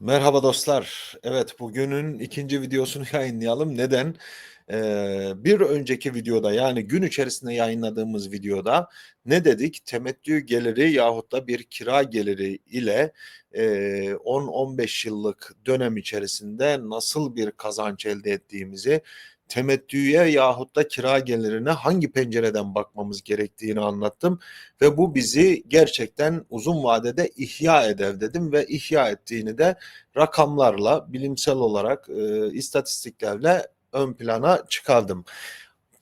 Merhaba dostlar. Evet, bugünün ikinci videosunu yayınlayalım. Neden? Eee, bir önceki videoda yani gün içerisinde yayınladığımız videoda ne dedik? Temettü geliri yahut da bir kira geliri ile eee 10-15 yıllık dönem içerisinde nasıl bir kazanç elde ettiğimizi, temettüye yahut da kira gelirine hangi pencereden bakmamız gerektiğini anlattım ve bu bizi gerçekten uzun vadede ihya eder dedim ve ihya ettiğini de rakamlarla, bilimsel olarak, eee, istatistiklerle ön plana çıkardım.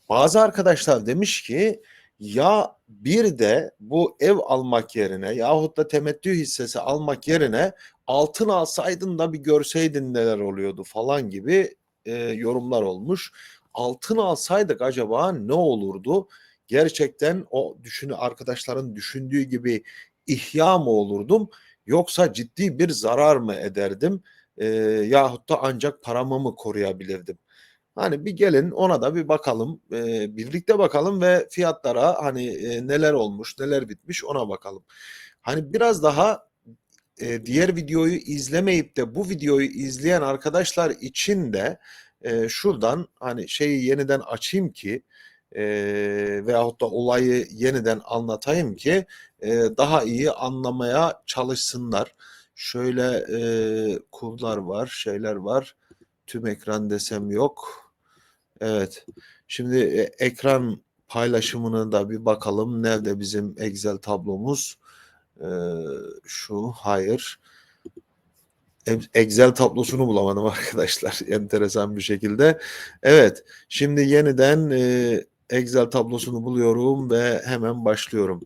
Bazı arkadaşlar demiş ki, "Ya, bir de bu ev almak yerine yahut da temettü hissesi almak yerine altın alsaydın da bir görseydin neler oluyordu." falan gibi, eee, yorumlar olmuş. Altın alsaydık acaba ne olurdu? Gerçekten o düşün arkadaşların düşündüğü gibi ihya mı olurdum yoksa ciddi bir zarar mı ederdim, eee, yahut da ancak paramı mı koruyabilirdim? Hani bir gelin ona da bir bakalım, eee, birlikte bakalım ve fiyatlara, hani, eee, neler olmuş, neler bitmiş ona bakalım. Hani biraz daha, eee, diğer videoyu izlemeyip de bu videoyu izleyen arkadaşlar için de, eee, şuradan, hani, şeyi yeniden açayım ki, eee, veyahut da olayı yeniden anlatayım ki, eee, daha iyi anlamaya çalışsınlar. Şöyle, eee, kurlar var, şeyler var. Tüm ekran desem yok. Evet. Şimdi, eee, ekran paylaşımına da bir bakalım. Nerede bizim Excel tablomuz? Eee, şu, hayır. Excel tablosunu bulamadım arkadaşlar enteresan bir şekilde. Evet, şimdi yeniden, eee, Excel tablosunu buluyorum ve hemen başlıyorum.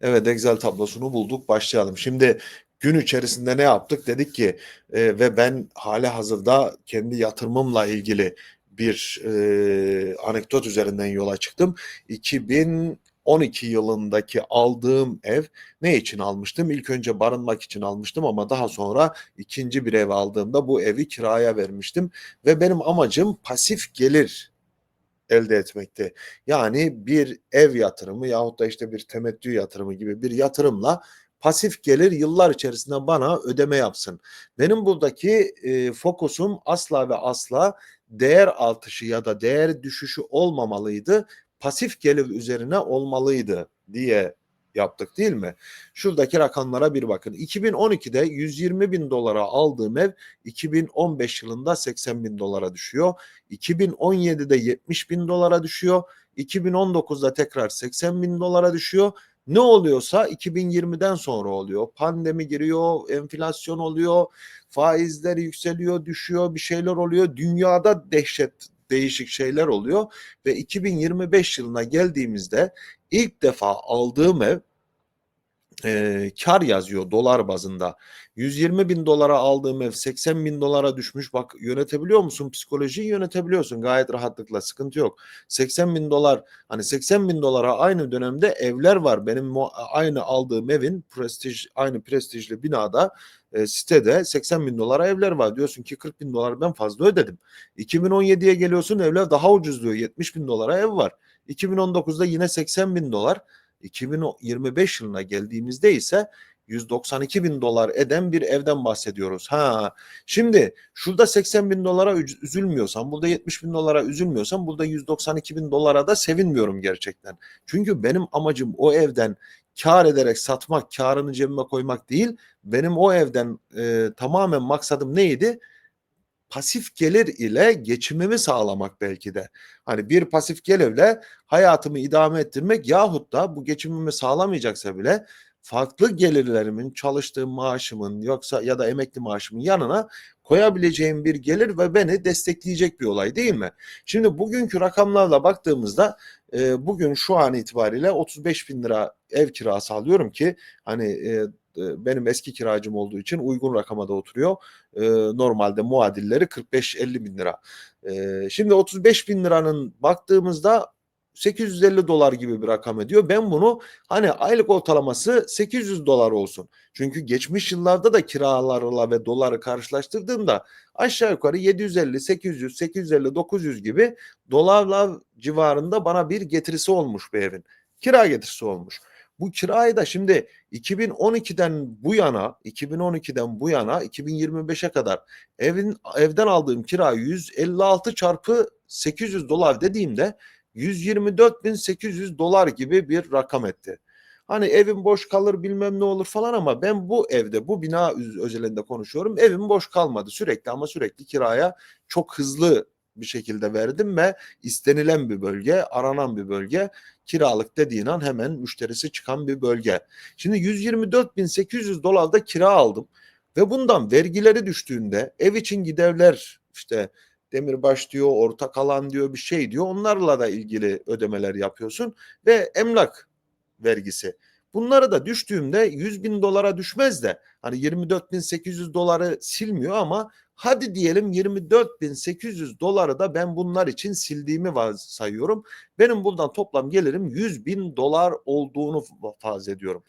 Evet, Excel tablosunu bulduk, başlayalım. Şimdi gün içerisinde ne yaptık? Dedik ki, eee, ve ben hâlihazırda kendi yatırımımla ilgili bir, eee, anekdot üzerinden yola çıktım. 2012 yılındaki aldığım ev ne için almıştım? İlk önce barınmak için almıştım ama daha sonra 2'nci bir ev aldığımda bu evi kiraya vermiştim ve benim amacım pasif gelir elde etmekti. Yani bir ev yatırımı yahut da, işte, bir temettü yatırımı gibi bir yatırımla pasif gelir yıllar içerisinde bana ödeme yapsın. Benim buradaki, eee, fokusum asla ve asla değer artışı ya da değer düşüşü olmamalıydı. Pasif gelir üzerine olmalıydı diye yaptık, değil mi? Şuradaki rakamlara bir bakın. 2012'de $120.000'a aldığım ev 2015 yılında $80.000'a düşüyor. 2017'de $70.000'a düşüyor. 2019'da tekrar $80.000'a düşüyor. Ne oluyorsa 2020'den sonra oluyor. Pandemi giriyor, enflasyon oluyor, faizler yükseliyor, düşüyor, bir şeyler oluyor. Dünyada dehşet değişik şeyler oluyor ve 2025 yılına geldiğimizde ilk defa aldığım ev eee, kâr yazıyor dolar bazında. $120.000'a aldığım ev $80.000'a düşmüş. Bak yönetebiliyor musun? Psikolojiyi yönetebiliyorsun gayet rahatlıkla, sıkıntı yok. $80.000 hani $80.000'a aynı dönemde evler var. Benim aynı aldığım evin prestij aynı prestijli binada, eee, sitede $80.000'a evler var. Diyorsun ki $40.000 ben fazla ödedim. 2017'ye geliyorsun evler daha ucuz diyor. $70.000'a ev var. 2019'da yine $80.000 2025 yılına geldiğimizde ise $192.000 eden bir evden bahsediyoruz. Ha, şimdi şurada $80.000'a üc üzülmüyorsam, burada $70.000'a üzülmüyorsam burada $192.000'a da sevinmiyorum gerçekten. Çünkü benim amacım o evden kâr ederek satmak, kârını cebime koymak değil. Benim o evden, eee, tamamen maksadım neydi? Pasif gelir ile geçimimi sağlamak belki de. Hani bir pasif gelirle hayatımı idame ettirmek yahut da bu geçimimi sağlamayacaksa bile farklı gelirlerimin, çalıştığım maaşımın yoksa ya da emekli maaşımın yanına koyabileceğim bir gelir ve beni destekleyecek bir olay değil mi? Şimdi bugünkü rakamlarla baktığımızda, bugün şu an itibariyle $35.000 ev kirası alıyorum ki hani, benim eski kiracım olduğu için uygun rakama da oturuyor. Eee, normalde muadilleri $45-50.000. Eee, şimdi $35.000'nın baktığımızda $850 gibi bir rakam ediyor. Ben bunu hani aylık ortalaması $800 olsun. Çünkü geçmiş yıllarda da kiralarla ve doları karşılaştırdığımda aşağı yukarı 750, 800, 850, 900 gibi dolarlar civarında bana bir getirisi olmuş bu evin. Kira getirisi olmuş. Bu kirayı da şimdi 2012'den bu yana 2012'den bu yana 2025'e kadar evin evden aldığım kira 156 çarpı 800 dolar dediğimde 124.800 dolar gibi bir rakam etti. Hani evim boş kalır bilmem ne olur falan ama ben bu evde bu bina özelinde konuşuyorum. Evim boş kalmadı sürekli ama sürekli kiraya çok hızlı bir şekilde verdim ve istenilen bir bölge, aranan bir bölge. Kiralık dediğin an hemen müşterisi çıkan bir bölge. Şimdi 124.800 dolarda kira aldım ve bundan vergileri düştüğünde ev için giderler işte demirbaş diyor, ortak alan diyor bir şey diyor. Onlarla da ilgili ödemeler yapıyorsun ve emlak vergisi. Bunları da düştüğümde 100 bin dolara düşmez de hani 24.800 doları silmiyor ama hadi diyelim 24.800 doları da ben bunlar için sildiğimi varsayıyorum. Benim buradan toplam gelirim 100 bin dolar olduğunu farz ediyorum.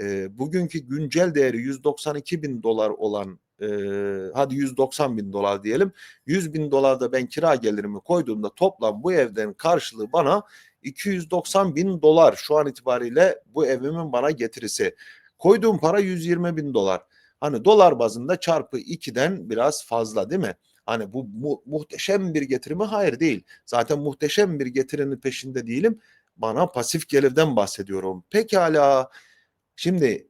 E, bugünkü güncel değeri 192 bin dolar olan e, hadi 190 bin dolar diyelim. 100 bin dolarda ben kira gelirimi koyduğumda toplam bu evden karşılığı bana 290 bin dolar şu an itibariyle bu evimin bana getirisi. Koyduğum para 120 bin dolar. Hani dolar bazında çarpı 2'den biraz fazla değil mi? Hani bu mu- muhteşem bir getiri mi? Hayır değil. Zaten muhteşem bir getirinin peşinde değilim. Bana pasif gelirden bahsediyorum. Pekala. Şimdi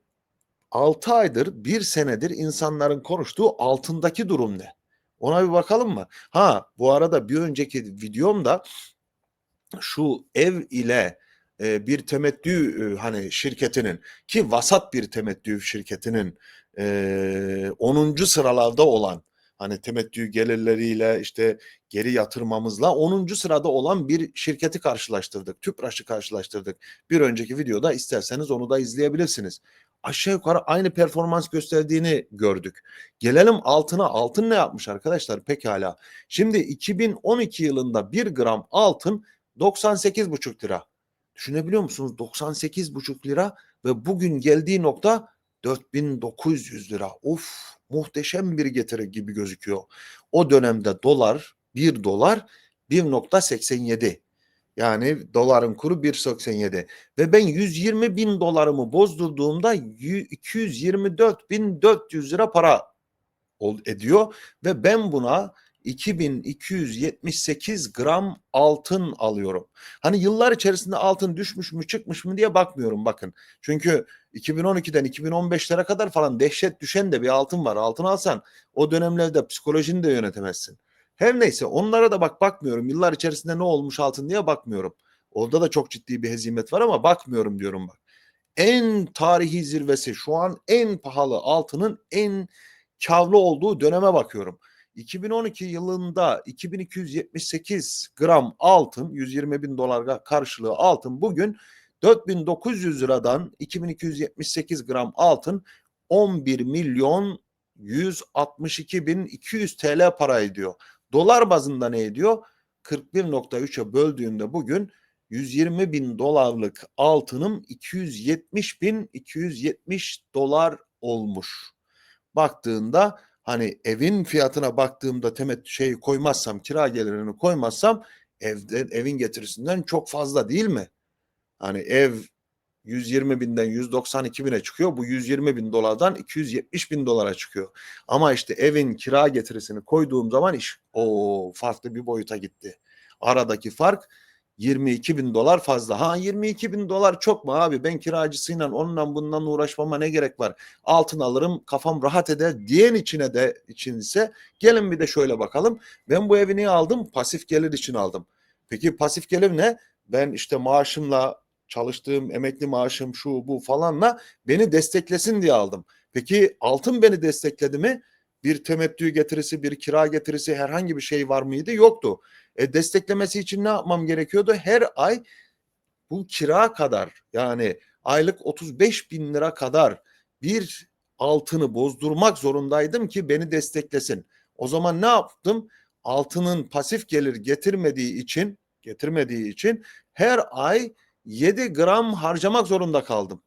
6 aydır, bir senedir insanların konuştuğu altındaki durum ne? Ona bir bakalım mı? Ha, bu arada bir önceki videomda şu ev ile e, bir temettü e, hani şirketinin ki vasat bir temettü şirketinin e, 10. sıralarda olan hani temettü gelirleriyle işte geri yatırmamızla 10. sırada olan bir şirketi karşılaştırdık. Tüpraş'ı karşılaştırdık. Bir önceki videoda isterseniz onu da izleyebilirsiniz. Aşağı yukarı aynı performans gösterdiğini gördük. Gelelim altına. Altın ne yapmış arkadaşlar? Pekala. Şimdi 2012 yılında 1 gram altın 98,5 lira. Düşünebiliyor musunuz? 98,5 lira ve bugün geldiği nokta 4900 lira. Of muhteşem bir getiri gibi gözüküyor. O dönemde dolar 1 dolar 1.87. Yani doların kuru 1.87 ve ben 120 bin dolarımı bozdurduğumda 224.400 lira para ediyor ve ben buna 2278 gram altın alıyorum. Hani yıllar içerisinde altın düşmüş mü çıkmış mı diye bakmıyorum bakın. Çünkü 2012'den 2015'lere kadar falan dehşet düşen de bir altın var. Altın alsan o dönemlerde psikolojini de yönetemezsin. Her neyse onlara da bak bakmıyorum. Yıllar içerisinde ne olmuş altın diye bakmıyorum. Orada da çok ciddi bir hezimet var ama bakmıyorum diyorum bak. En tarihi zirvesi şu an en pahalı altının en kârlı olduğu döneme bakıyorum. 2012 yılında 2278 gram altın 120 bin dolar karşılığı altın bugün 4900 liradan 2278 gram altın 11 milyon 162 bin 200 TL para ediyor. Dolar bazında ne ediyor? 41.3'e böldüğümde bugün 120 bin dolarlık altınım 270 bin 270 dolar olmuş. Baktığında hani evin fiyatına baktığımda temet şey koymazsam kira gelirini koymazsam evden evin getirisinden çok fazla değil mi? Hani ev 120 binden 192 bine çıkıyor. Bu 120 bin dolardan 270 bin dolara çıkıyor. Ama işte evin kira getirisini koyduğum zaman iş o farklı bir boyuta gitti. Aradaki fark 22 bin dolar fazla. Ha 22 bin dolar çok mu abi? Ben kiracısıyla onunla bundan uğraşmama ne gerek var? Altın alırım kafam rahat eder diyen içine de için ise gelin bir de şöyle bakalım. Ben bu evi niye aldım? Pasif gelir için aldım. Peki pasif gelir ne? Ben işte maaşımla çalıştığım emekli maaşım şu bu falanla beni desteklesin diye aldım. Peki altın beni destekledi mi? Bir temettü getirisi, bir kira getirisi herhangi bir şey var mıydı? Yoktu. E, desteklemesi için ne yapmam gerekiyordu? Her ay bu kira kadar yani aylık 35 bin lira kadar bir altını bozdurmak zorundaydım ki beni desteklesin. O zaman ne yaptım? Altının pasif gelir getirmediği için getirmediği için her ay 7 gram harcamak zorunda kaldım.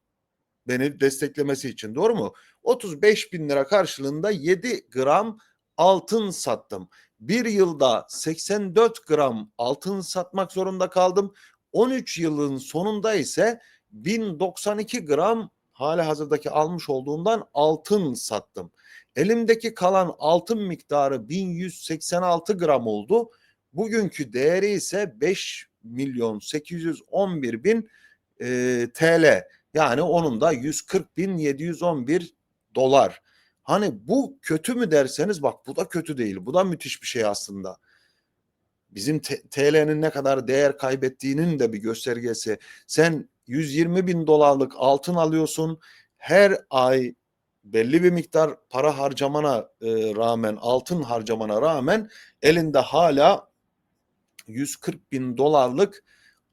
Beni desteklemesi için doğru mu? 35 bin lira karşılığında 7 gram altın sattım. Bir yılda 84 gram altın satmak zorunda kaldım. 13 yılın sonunda ise 1092 gram hali hazırdaki almış olduğumdan altın sattım. Elimdeki kalan altın miktarı 1186 gram oldu. Bugünkü değeri ise 5 milyon 811 bin e, TL. Yani onun da 140 bin 711 dolar. Hani bu kötü mü derseniz bak bu da kötü değil. Bu da müthiş bir şey aslında. Bizim TL'nin ne kadar değer kaybettiğinin de bir göstergesi. Sen 120 bin dolarlık altın alıyorsun. Her ay belli bir miktar para harcamana e, rağmen, altın harcamana rağmen elinde hala 140 bin dolarlık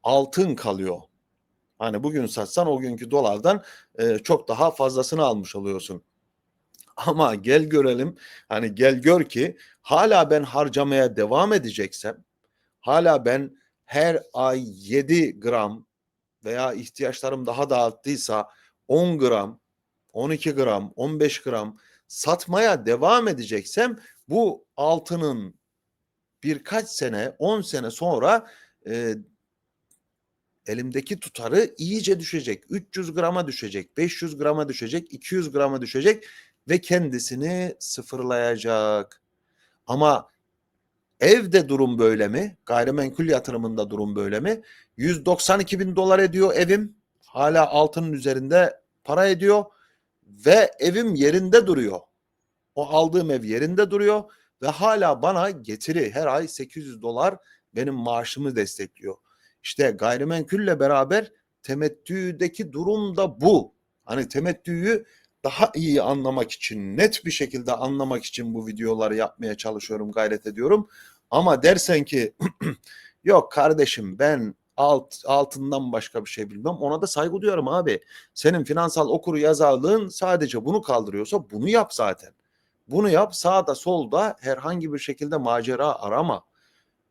altın kalıyor. Hani bugün satsan o günkü dolardan e, çok daha fazlasını almış oluyorsun. Ama gel görelim hani gel gör ki hala ben harcamaya devam edeceksem hala ben her ay 7 gram veya ihtiyaçlarım daha da arttıysa 10 gram, 12 gram, 15 gram satmaya devam edeceksem bu altının birkaç sene, 10 sene sonra e, elimdeki tutarı iyice düşecek. 300 grama düşecek, 500 grama düşecek, 200 grama düşecek ve kendisini sıfırlayacak. Ama evde durum böyle mi? Gayrimenkul yatırımında durum böyle mi? 192 bin dolar ediyor evim. Hala altının üzerinde para ediyor ve evim yerinde duruyor. O aldığım ev yerinde duruyor ve hala bana getiri her ay 800 dolar benim maaşımı destekliyor. İşte gayrimenkulle beraber temettüdeki durum da bu. Hani temettüyü daha iyi anlamak için, net bir şekilde anlamak için bu videoları yapmaya çalışıyorum, gayret ediyorum. Ama dersen ki yok kardeşim ben alt altından başka bir şey bilmem ona da saygı duyuyorum abi. Senin finansal okuru yazarlığın sadece bunu kaldırıyorsa bunu yap zaten. Bunu yap sağda solda herhangi bir şekilde macera arama.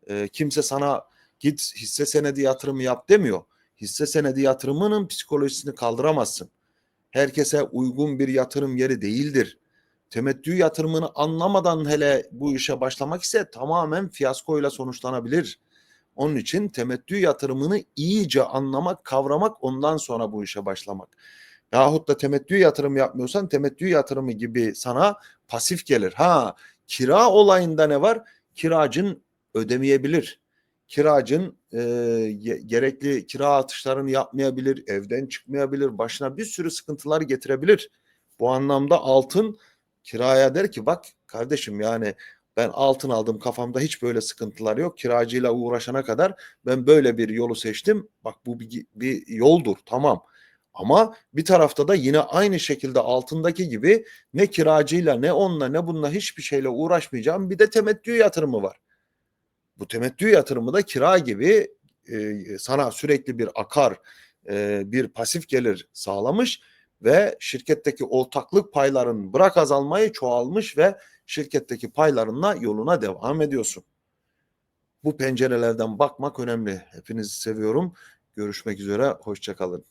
E, kimse sana git hisse senedi yatırımı yap demiyor. Hisse senedi yatırımının psikolojisini kaldıramazsın. Herkese uygun bir yatırım yeri değildir. Temettü yatırımını anlamadan hele bu işe başlamak ise tamamen fiyaskoyla sonuçlanabilir. Onun için temettü yatırımını iyice anlamak, kavramak ondan sonra bu işe başlamak. Yahut da temettü yatırım yapmıyorsan temettü yatırımı gibi sana pasif gelir. Ha kira olayında ne var? Kiracın ödemeyebilir. Kiracın e, gerekli kira atışlarını yapmayabilir, evden çıkmayabilir, başına bir sürü sıkıntılar getirebilir. Bu anlamda altın kiraya der ki bak kardeşim yani ben altın aldım kafamda hiç böyle sıkıntılar yok. Kiracıyla uğraşana kadar ben böyle bir yolu seçtim. Bak bu bir, bir yoldur tamam. Ama bir tarafta da yine aynı şekilde altındaki gibi ne kiracıyla ne onunla ne bununla hiçbir şeyle uğraşmayacağım bir de temettü yatırımı var. Bu temettü yatırımı da kira gibi e, sana sürekli bir akar, e, bir pasif gelir sağlamış ve şirketteki ortaklık payların bırak azalmayı çoğalmış ve şirketteki paylarınla yoluna devam ediyorsun. Bu pencerelerden bakmak önemli. Hepinizi seviyorum. Görüşmek üzere. Hoşçakalın.